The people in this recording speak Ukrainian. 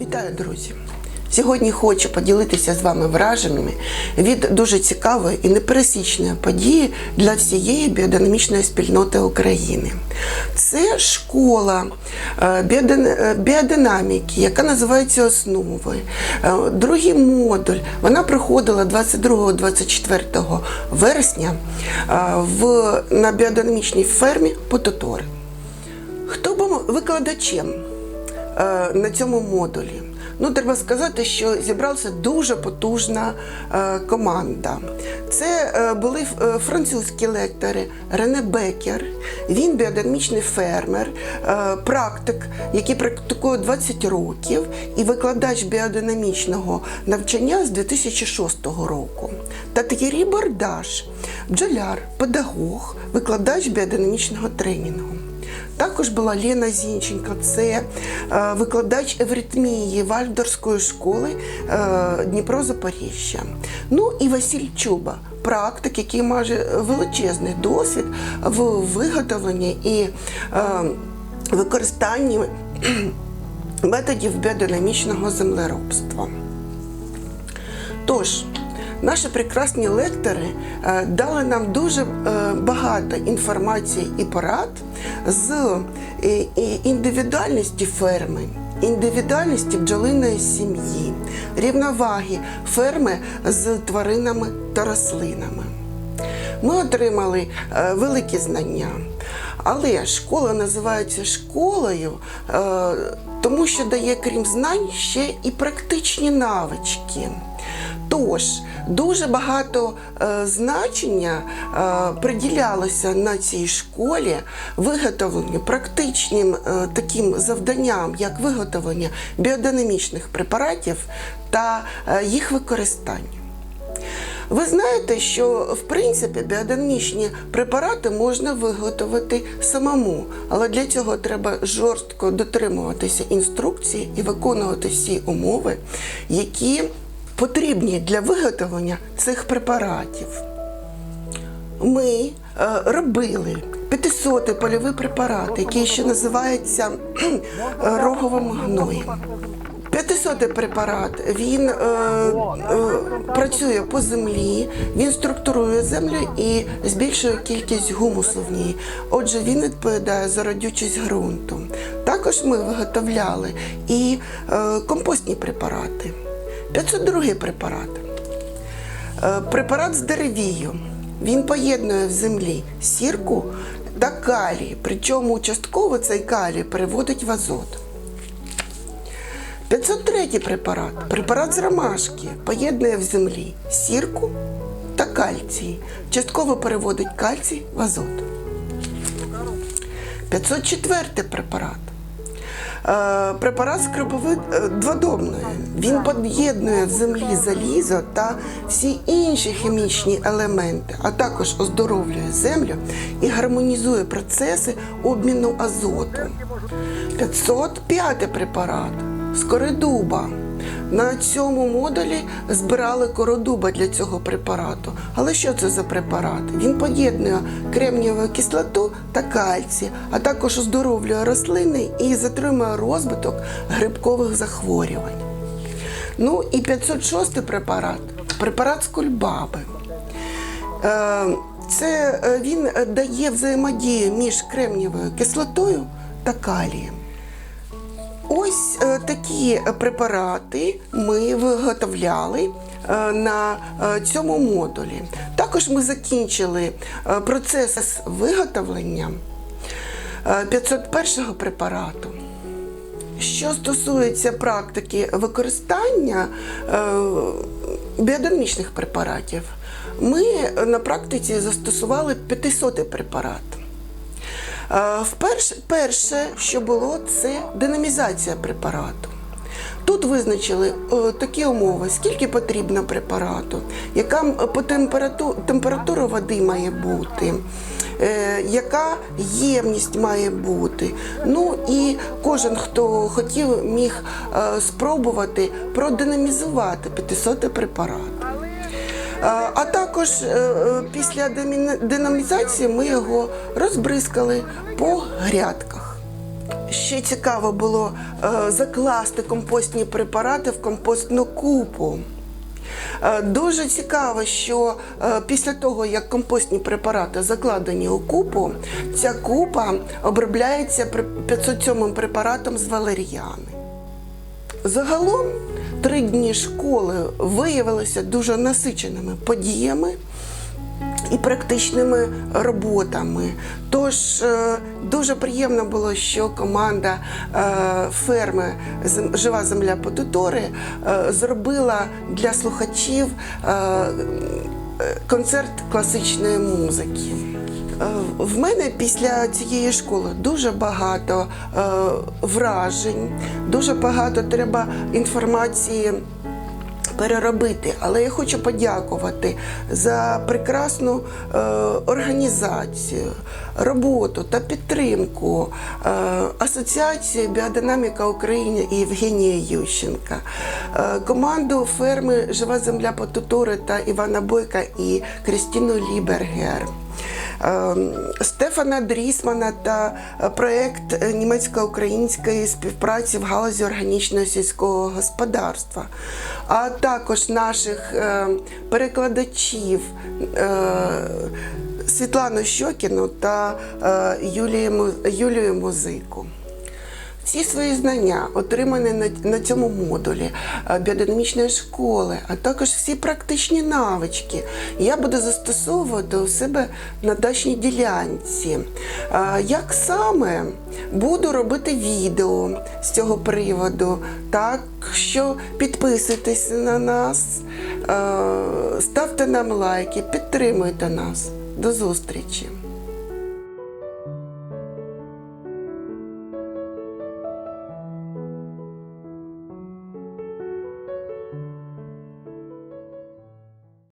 Вітаю, друзі! Сьогодні хочу поділитися з вами враженнями від дуже цікавої і непересічної події для всієї біодинамічної спільноти України. Це школа е, е, біодинаміки, яка називається основою. Е, Другий модуль вона проходила 22-24 вересня в, на біодинамічній фермі Пототори. Хто був викладачем на цьому модулі? Ну, треба сказати, що зібралася дуже потужна е, команда. Це е, були е, французькі лектори Рене Бекер, він біодинамічний фермер, е, практик, який практикує 20 років, і викладач біодинамічного навчання з 2006 року. Та Т'єрі Бардаш, бджоляр, педагог, викладач біодинамічного тренінгу. Також була Лена Зінченко, це е, викладач евритмії Вальдорської школи е, Дніпро-Запоріжжя. Ну і Василь Чуба, практик, який має величезний досвід в виготовленні і е, використанні методів біодинамічного землеробства. Тож, наші прекрасні лектори е, дали нам дуже е, багато інформації і порад з е, індивідуальності ферми, індивідуальності бджолиної сім'ї, рівноваги ферми з тваринами та рослинами. Ми отримали великі знання. Але школа називається школою, тому що дає, крім знань, ще і практичні навички. Тож дуже багато е, значення е, приділялося на цій школі виготовленню практичним е, таким завданням, як виготовлення біодинамічних препаратів та е, їх використання. Ви знаєте, що в принципі біодинамічні препарати можна виготовити самому, але для цього треба жорстко дотримуватися інструкції і виконувати всі умови, які потрібні для виготовлення цих препаратів. Ми е, робили 500 польовий препарат, який ще називається роговим гноєм. 500 препарат він е, е, працює по землі, він структурує землю і збільшує кількість гумусу в ній. Отже, він відповідає за родючість ґрунту. Також ми виготовляли і е, компостні препарати. 502 препарат. Е, Препарат з деревію. Він поєднує в землі сірку та калій, причому частково цей калій переводить в азот. 503 препарат. Препарат з ромашки поєднує в землі сірку та кальцій. Частково переводить кальцій в азот. 504 препарат. Е, Препарат скриповид е. Він під'єднує в землі залізо та всі інші хімічні елементи, а також оздоровлює землю і гармонізує процеси обміну азоту. 505 препарат з коридуба. На цьому модулі збирали кородуба для цього препарату. Але що це за препарат? Він поєднує кремнієву кислоту та кальцій, а також оздоровлює рослини і затримує розвиток грибкових захворювань. Ну і 506 препарат препарат з кульбаби. Е, Це е, він е, дає взаємодію між кремнієвою кислотою та калієм. Ось е, такі препарати ми виготовляли е, на е, цьому модулі. Також ми закінчили процес виготовлення е, 501 препарату. Що стосується практики використання біодинамічних препаратів, ми на практиці застосували 500 препарат. Е, Вперше, перше, що було, це динамізація препарату. Тут визначили е, такі умови, скільки потрібно препарату, яка по температу, температура води має бути, е, яка ємність має бути. Ну і кожен, хто хотів, міг е, спробувати продинамізувати 500 препарат. А також е, е, після динамізації ми його розбризкали по грядках. ще цікаво було е, закласти компостні препарати в компостну купу. Дуже цікаво, що після того, як компостні препарати закладені у купу, ця купа обробляється при- 507 препаратом з валеріани. Загалом три дні школи виявилися дуже насиченими подіями і практичними роботами. Тож е, дуже приємно було, що команда е, ферми Жива земля Потутори е, зробила для слухачів концерт класичної музики. Е, В мене після цієї школи дуже багато е, вражень, дуже багато треба інформації переробити. Але я хочу подякувати за прекрасну е, організацію, роботу та підтримку Асоціації Біодинаміка України і Євгенія Ющенка, команду ферми Жива земля Потутори та Івана Бойка і Крістіну Лібергер. Е, Стефана Дрісмана та е, проект е, німецько-української співпраці в галузі органічного сільського господарства, а також наших е, перекладачів Світлану Щокіну та Юлію Музику. Всі свої знання, отримані на, на цьому модулі е, біодинамічної школи, а також всі практичні навички, я буду застосовувати у себе на дачній ділянці. Е, Як саме буду робити відео з цього приводу, так що підписуйтесь на нас, е, ставте нам лайки, підтримуйте нас. До зустрічі!